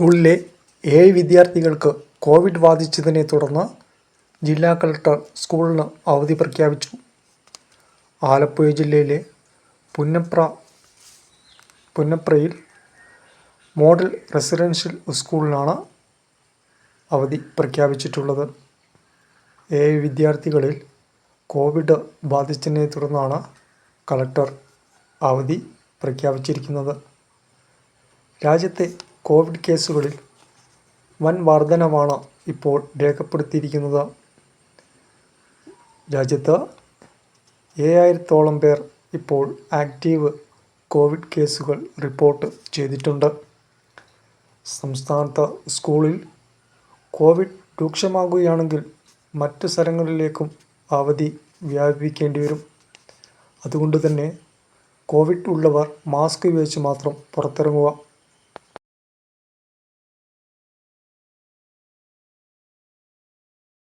സ്കൂളിലെ ഏഴ് വിദ്യാർത്ഥികൾക്ക് കോവിഡ് ബാധിച്ചതിനെ തുടർന്ന് ജില്ലാ കളക്ടർ സ്കൂളിന് അവധി പ്രഖ്യാപിച്ചു. ആലപ്പുഴ ജില്ലയിലെ പുന്നപ്ര പുന്നപ്രയിൽ മോഡൽ റെസിഡൻഷ്യൽ സ്കൂളിലാണ് അവധി പ്രഖ്യാപിച്ചിട്ടുള്ളത്. ഏഴ് വിദ്യാർത്ഥികളിൽ കോവിഡ് ബാധിച്ചതിനെ തുടർന്നാണ് കളക്ടർ അവധി പ്രഖ്യാപിച്ചിരിക്കുന്നത്. രാജ്യത്തെ കോവിഡ് കേസുകളിൽ വൻ വർധനവാണ് ഇപ്പോൾ രേഖപ്പെടുത്തിയിരിക്കുന്നത്. രാജ്യത്ത് ഏഴായിരത്തോളം പേർ ഇപ്പോൾ ആക്റ്റീവ് കോവിഡ് കേസുകൾ റിപ്പോർട്ട് ചെയ്തിട്ടുണ്ട്. സംസ്ഥാനത്ത് സ്കൂളിൽ കോവിഡ് രൂക്ഷമാകുകയാണെങ്കിൽ മറ്റ് സ്ഥലങ്ങളിലേക്കും അവധി വ്യാപിപ്പിക്കേണ്ടി വരും. അതുകൊണ്ട് തന്നെ കോവിഡ് ഉള്ളവർ മാസ്ക് ഉപയോഗിച്ച് മാത്രം പുറത്തിറങ്ങുക.